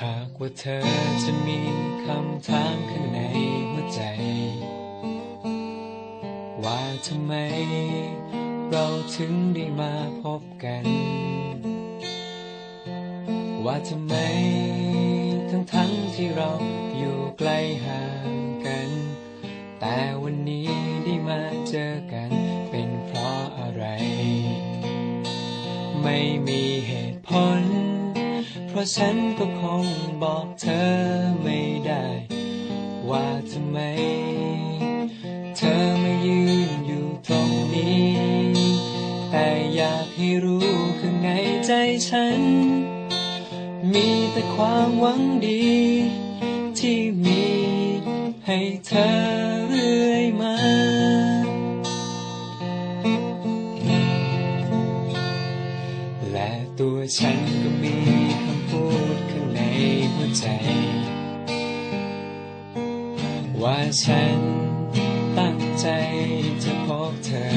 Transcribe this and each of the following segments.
หากว่าเธอจะมีคำถามข้างในหัวใจ ว่าทำไมเราถึงได้มาพบกัน ว่าทำไมทั้งทั้งที่เราอยู่ไกลห่างกัน แต่วันนี้ได้มาเจอกันเป็นเพราะอะไร ไม่มีเหตุผล เพราะฉันก็คงบอกเธอไม่ได้ ว่าทำไม เธอไมายืนอยู่ตรงนี้ แต่อยากให้รู้ข้างในใจฉัน มีแต่ความหวังดี ที่มีให้เธอ ใจ ว่าฉันตั้งใจจะพบเธอ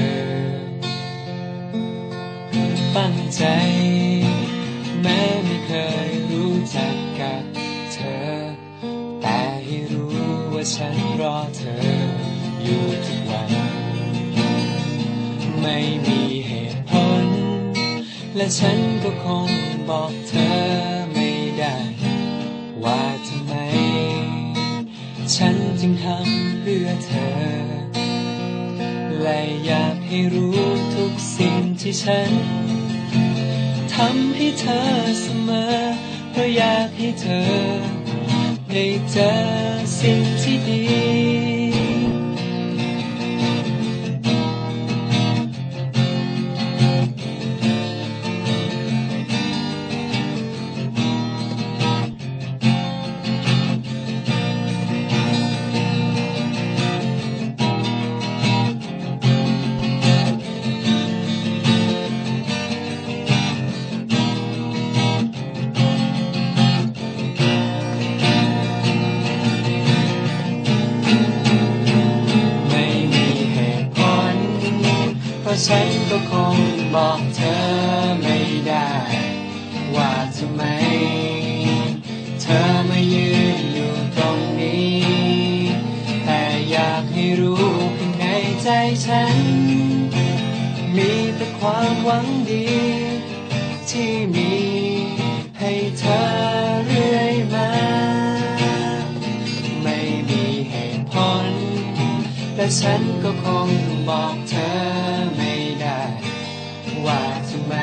ตั้งใจ แม้ไม่เคยรู้จักกับเธอ แต่ให้รู้ว่าฉันรอเธออยู่ทุกวัน ไม่มีเหตุผล และฉันก็คงบอกเธอไม่ได้ ว่าทำไม ฉันจึงทำเพื่อเธอ และอยากให้รู้ทุกสิ่งที่ฉันทำให้เธอเสมอ เพราะอยากให้เธอ ได้เจอสิ่งที่ดี ฉันก็คงบอกเธอไม่ได้ ว่าทำไม เธอมายืนอยู่ตรงนี้ แต่อยากให้รู้ข้างในใจฉัน มีแต่ความหวังดี ที่มีให้เธอเรื่อยมา ไม่มีเหตุผล แต่ฉันก็คง บอกเธอไม่ได้ ว่าทำไม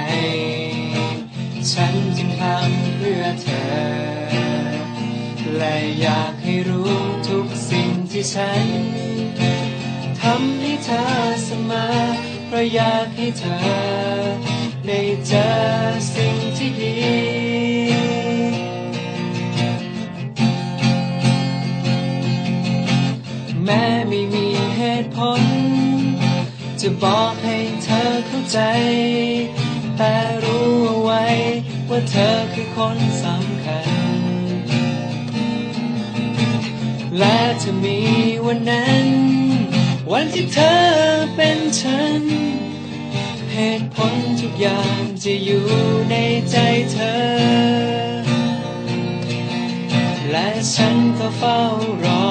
ฉันจึงทำเพื่อเธอ และอยากให้รู้ทุกสิ่งที่ฉันทำให้เธอเสมอเพราะอยากให้เธอ ได้เจอสิ่งที่ดี จะบอกให้เธอเข้าใจ แต่รู้เอาไว้ ว่าเธอคือคนสำคัญ และจะมีวันนั้น วันที่เธอเป็นฉัน เหตุผลทุกอย่างจะอยู่ในใจเธอ และฉันก็เฝ้ารอ